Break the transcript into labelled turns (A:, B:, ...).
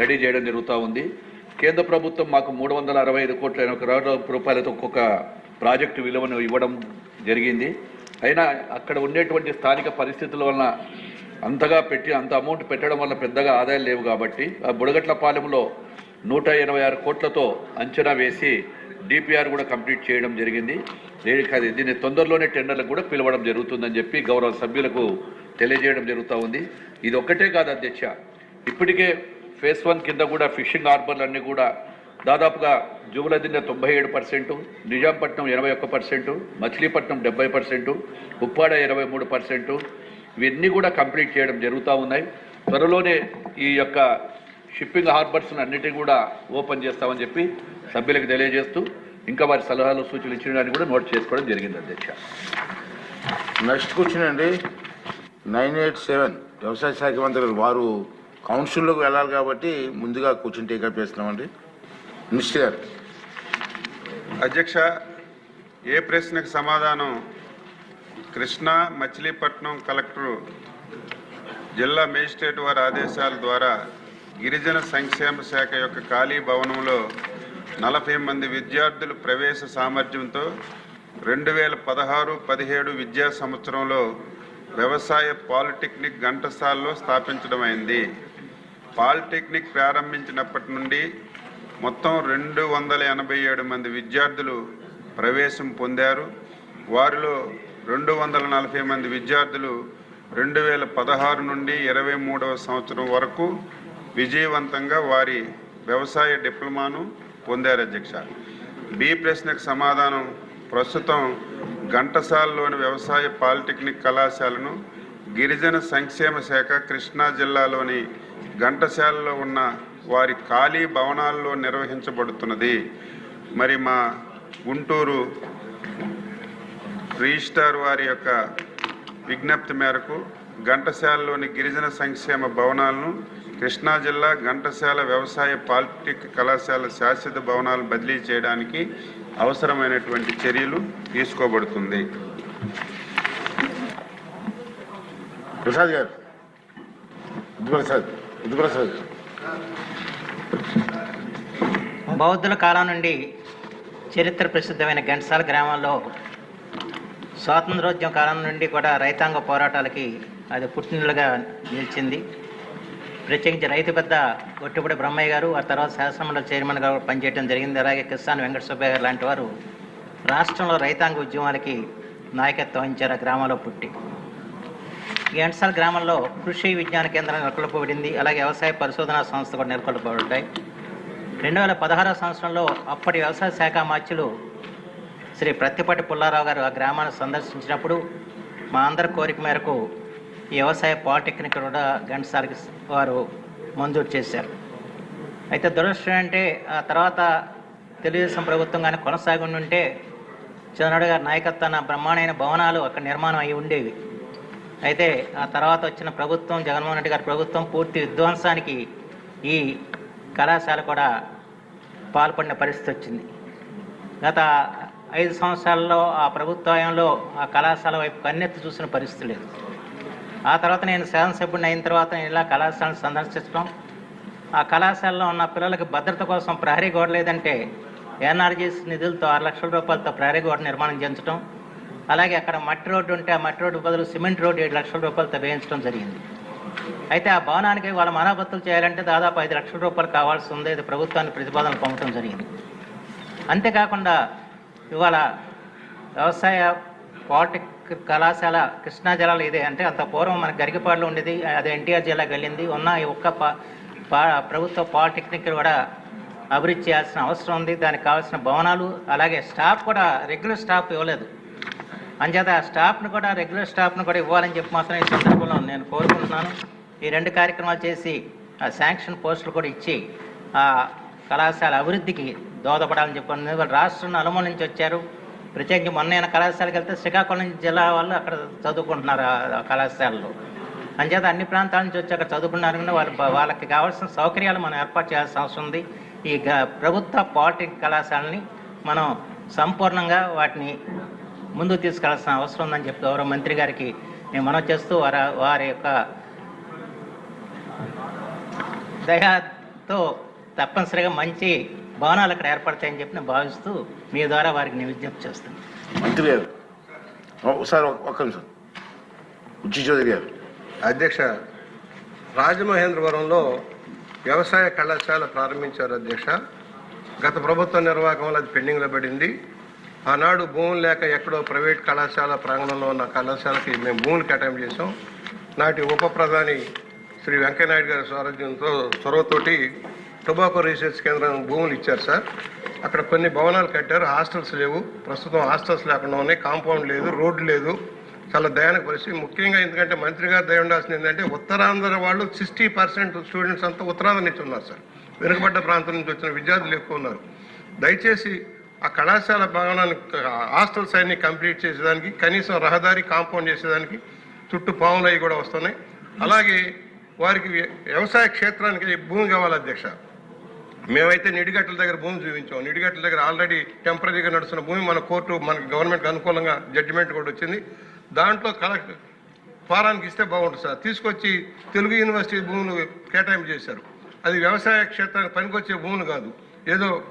A: Ready చేయడం జరుగుతూ ఉంది. కేంద్ర ప్రభుత్వం మాకు మూడు వందల అరవై ఐదు కోట్ల ఎనభై కోట్ల రూపాయలతో ఒక్కొక్క ప్రాజెక్టు విలువను ఇవ్వడం జరిగింది. అయినా అక్కడ ఉండేటువంటి స్థానిక పరిస్థితుల వలన అంతగా పెట్టి అంత అమౌంట్ పెట్టడం వల్ల పెద్దగా ఆదాయం లేవు కాబట్టి ఆ బుడగట్ల పాలెంలో నూట ఎనభై ఆరు కోట్లతో అంచనా వేసి డిపిఆర్ కూడా కంప్లీట్ చేయడం జరిగింది. దీనికి దీన్ని తొందరలోనే టెండర్లకు కూడా పిలవడం జరుగుతుందని చెప్పి గౌరవ సభ్యులకు తెలియజేయడం జరుగుతూ ఉంది. ఇది ఒక్కటే కాదు అధ్యక్ష. ఇప్పటికే ఫేస్ వన్ కింద కూడా ఫిషింగ్ హార్బర్లు అన్నీ కూడా దాదాపుగా జువలదిన్న తొంభై ఏడు పర్సెంటు నిజాంపట్నం ఎనభై ఒక్క పర్సెంటు మచిలీపట్నం డెబ్బై పర్సెంటు ఉప్పాడ ఇరవై మూడు పర్సెంటు ఇవన్నీ కూడా కంప్లీట్ చేయడం జరుగుతూ ఉన్నాయి. త్వరలోనే ఈ యొక్క షిప్పింగ్ హార్బర్స్ అన్నిటిని కూడా ఓపెన్ చేస్తామని చెప్పి సభ్యులకు తెలియజేస్తూ ఇంకా వారి సలహాలు సూచనలు ఇచ్చడానికి కూడా నోట్ చేసుకోవడం జరిగింది అధ్యక్ష.
B: నెక్స్ట్ క్వశ్చన్ అండి. నైన్ ఎయిట్ సెవెన్ వ్యవసాయ శాఖ మంత్రి వారు కౌన్సిల్లోకి వెళ్ళాలి కాబట్టి ముందుగా కూర్చుని టేకప్ చేస్తున్నామండి. మినిస్టర్ గారు.
C: అధ్యక్ష ఏ ప్రశ్నకు సమాధానం? కృష్ణా మచిలీపట్నం కలెక్టరు జిల్లా మేజిస్ట్రేట్ వారి ఆదేశాల ద్వారా గిరిజన సంక్షేమ శాఖ యొక్క ఖాళీ భవనంలో నలభై మంది విద్యార్థులు ప్రవేశ సామర్థ్యంతో రెండు వేల పదహారు పదిహేడు విద్యా సంవత్సరంలో వ్యవసాయ పాలిటెక్నిక్ ఘంటసాల్లో స్థాపించడం అయింది పాలిటెక్నిక్ ప్రారంభించినప్పటి నుండి మొత్తం రెండు వందల ఎనభై ఏడు మంది విద్యార్థులు ప్రవేశం పొందారు. వారిలో రెండు వందల నలభై మంది విద్యార్థులు రెండు వేల పదహారు నుండి ఇరవై మూడవ సంవత్సరం వరకు విజయవంతంగా వారి వ్యవసాయ డిప్లొమాను పొందారు అధ్యక్ష. బి ప్రశ్నకు సమాధానం ప్రస్తుతం ఘంటసాలలోని వ్యవసాయ పాలిటెక్నిక్ కళాశాలను గిరిజన సంక్షేమ శాఖ కృష్ణా జిల్లాలోని ఘంటసాలలో ఉన్న వారి ఖాళీ భవనాల్లో నిర్వహించబడుతున్నది. మరి మా గుంటూరు రిజిస్టార్ వారి యొక్క విజ్ఞప్తి మేరకు ఘంటసాలలోని గిరిజన సంక్షేమ భవనాలను కృష్ణా జిల్లా ఘంటసాల వ్యవసాయ పాలిటెక్ కళాశాల శాశ్వత భవనాలు బదిలీ చేయడానికి అవసరమైనటువంటి చర్యలు తీసుకోబడుతుంది.
B: ప్రసాద్ గారు. బుద్ధప్రసాద్
D: బౌద్ధుల కాలం నుండి చరిత్ర ప్రసిద్ధమైన ఘంటసాల గ్రామంలో స్వాతంత్రోద్యమ కాలం నుండి కూడా రైతాంగ పోరాటాలకి అది పుట్టినలుగా నిలిచింది. ప్రత్యేకించి రైతు పెద్ద ఒట్టిపూడి బ్రహ్మయ్య గారు ఆ తర్వాత శాసనమండలి చైర్మన్గా పనిచేయడం జరిగింది. అలాగే కిసాన్ వెంకట సుబ్బయ్య గారు లాంటి వారు రాష్ట్రంలో రైతాంగ ఉద్యమాలకి నాయకత్వం వహించారు ఆ గ్రామంలో పుట్టి. ఈ ఘంటసాల గ్రామంలో కృషి విజ్ఞాన కేంద్రం నెలకొల్పబడింది. అలాగే వ్యవసాయ పరిశోధనా సంస్థ కూడా నెలకొల్పబడ్డాయి రెండు వేల పదహారవ సంవత్సరంలో అప్పటి వ్యవసాయ శాఖ మార్చులు శ్రీ ప్రత్తిపాటి పుల్లారావు గారు ఆ గ్రామాన్ని సందర్శించినప్పుడు మా అందరి కోరిక మేరకు వ్యవసాయ పాలిటెక్నిక్ కూడా ఘంటసాలకి వారు మంజూరు చేశారు. అయితే దురదృష్టం అంటే ఆ తర్వాత తెలుగుదేశం ప్రభుత్వం కానీ కొనసాగి ఉంటే గారి నాయకత్వాన బ్రహ్మాండమైన భవనాలు అక్కడ నిర్మాణం అయి ఉండేవి. అయితే ఆ తర్వాత వచ్చిన ప్రభుత్వం జగన్మోహన్ రెడ్డి గారి ప్రభుత్వం పూర్తి విధ్వంసానికి ఈ కళాశాల కూడా పాల్పడిన పరిస్థితి వచ్చింది. గత ఐదు సంవత్సరాల్లో ఆ ప్రభుత్వంలో ఆ కళాశాల వైపు కన్నెత్తి చూసిన పరిస్థితి లేదు. ఆ తర్వాత నేను శాసనసభ్యుడిని అయిన తర్వాత నేను ఇలా కళాశాలను సందర్శించడం ఆ కళాశాలలో ఉన్న పిల్లలకి భద్రత కోసం ప్రహరీ గోడ లేదంటే ఎన్ఆర్జీఎస్ నిధులతో ఆరు లక్షల రూపాయలతో ప్రహరీ గోడ నిర్మాణం చేయించడం అలాగే అక్కడ మట్టి రోడ్డు ఉంటే ఆ మట్టి రోడ్డు బదులు సిమెంట్ రోడ్డు ఏడు లక్షల రూపాయలతో వేయించడం జరిగింది. అయితే ఆ భవనానికి వాళ్ళ మరామతులు చేయాలంటే దాదాపు ఐదు లక్షల రూపాయలు కావాల్సి ఉంది. ఇది ప్రభుత్వానికి ప్రతిపాదనలు పంపడం జరిగింది. అంతేకాకుండా ఇవాళ వ్యవసాయ పాలిటెక్ కళాశాల కృష్ణా జిల్లాలో ఇదే. అంటే అంత పూర్వం మనకి గరికపాడులో ఉండేది అది ఎన్టీఆర్ జిల్లాకి వెళ్ళింది ఉన్న ఈ ఒక్క పా పా- ప్రభుత్వ పాలిటెక్నిక్ కూడా అభివృద్ధి చేయాల్సిన అవసరం ఉంది. దానికి కావాల్సిన భవనాలు అలాగే స్టాఫ్ కూడా రెగ్యులర్ స్టాఫ్ ఇవ్వలేదు. అంచేత స్టాఫ్ను కూడా రెగ్యులర్ స్టాఫ్ను కూడా ఇవ్వాలని చెప్పి మాత్రం ఈ సందర్భంలో నేను కోరుకుంటున్నాను. ఈ రెండు కార్యక్రమాలు చేసి ఆ శాంక్షన్ పోస్టులు కూడా ఇచ్చి ఆ కళాశాల అభివృద్ధికి దోహదపడాలని చెప్పాను వాళ్ళు రాష్ట్రం నలుమూల నుంచి వచ్చారు. ప్రత్యేకించి మొన్న అయిన కళాశాలకు వెళ్తే శ్రీకాకుళం జిల్లా వాళ్ళు అక్కడ చదువుకుంటున్నారు ఆ కళాశాలలో. అంచేత అన్ని ప్రాంతాల నుంచి వచ్చి అక్కడ చదువుకున్నారు. వాళ్ళు వాళ్ళకి కావాల్సిన సౌకర్యాలు మనం ఏర్పాటు చేయాల్సిన అవసరం ఉంది. ఈ గ- ప్రభుత్వ పాలిటెక్నిక్ కళాశాలని మనం సంపూర్ణంగా వాటిని ముందుకు తీసుకెళ్ళాల్సిన అవసరం ఉందని చెప్పి గౌరవ మంత్రి గారికి నేను మనం చేస్తూ వారి వారి యొక్క దయాతో తప్పనిసరిగా మంచి భవనాలు అక్కడ ఏర్పడతాయని చెప్పి నేను భావిస్తూ మీ ద్వారా వారికి నేను విజ్ఞప్తి చేస్తున్నాను.
B: మంత్రి గారు ఒకసారి ఒక- ఒక్క నిమిషం. ఉచ్చి చౌదరి గారు.
E: అధ్యక్ష రాజమహేంద్రవరంలో వ్యవసాయ కళాశాల ప్రారంభించారు అధ్యక్ష. గత ప్రభుత్వ నిర్వాహకంలో అది పెండింగ్లో పడింది. ఆనాడు భూములు లేక ఎక్కడో ప్రైవేట్ కళాశాల ప్రాంగణంలో ఉన్న కళాశాలకి మేము భూములు కేటాయింపు చేసాం నాటి ఉప ప్రధాని శ్రీ వెంకయ్యనాయుడు గారి స్వారథ్యంతో చొరవతోటి టొబాకో రీసెర్చ్ కేంద్రం భూములు ఇచ్చారు సార్. అక్కడ కొన్ని భవనాలు కట్టారు. హాస్టల్స్ లేవు. ప్రస్తుతం హాస్టల్స్ లేకుండా ఉన్నాయి. కాంపౌండ్ లేదు రోడ్డు లేదు. చాలా దయానికి పరిస్థితి. ముఖ్యంగా ఎందుకంటే మంత్రి గారు దయ ఉండాల్సింది ఏంటంటే ఉత్తరాంధ్ర వాళ్ళు సిక్స్టీ పర్సెంట్ స్టూడెంట్స్ అంతా ఉత్తరాంధ్ర నుంచి ఉన్నారు సార్. వెనుకబడ్డ ప్రాంతం నుంచి వచ్చిన విద్యార్థులు ఎక్కువ ఉన్నారు. దయచేసి ఆ కళాశాల భవనాన్ని హాస్టల్స్ అన్ని కంప్లీట్ చేసేదానికి కనీసం రహదారి కాంపౌండ్ చేసేదానికి చుట్టూ పాములు అవి కూడా వస్తున్నాయి. అలాగే వారికి వ్యవసాయ క్షేత్రానికి భూమి కావాలి అధ్యక్ష. మేమైతే నిడిగట్ల దగ్గర భూమి చూపించాం. నిడిగట్ల దగ్గర ఆల్రెడీ టెంపరీగా నడుస్తున్న భూమి మన కోర్టు మనకి గవర్నమెంట్కి అనుకూలంగా జడ్జిమెంట్ కూడా వచ్చింది. దాంట్లో కలెక్ట్ ఫారానికి ఇస్తే బాగుంటుంది సార్. తీసుకొచ్చి తెలుగు యూనివర్సిటీ భూములు కేటాయింపు చేశారు. అది వ్యవసాయ క్షేత్రానికి పనికొచ్చే భూములు కాదు. ఏదో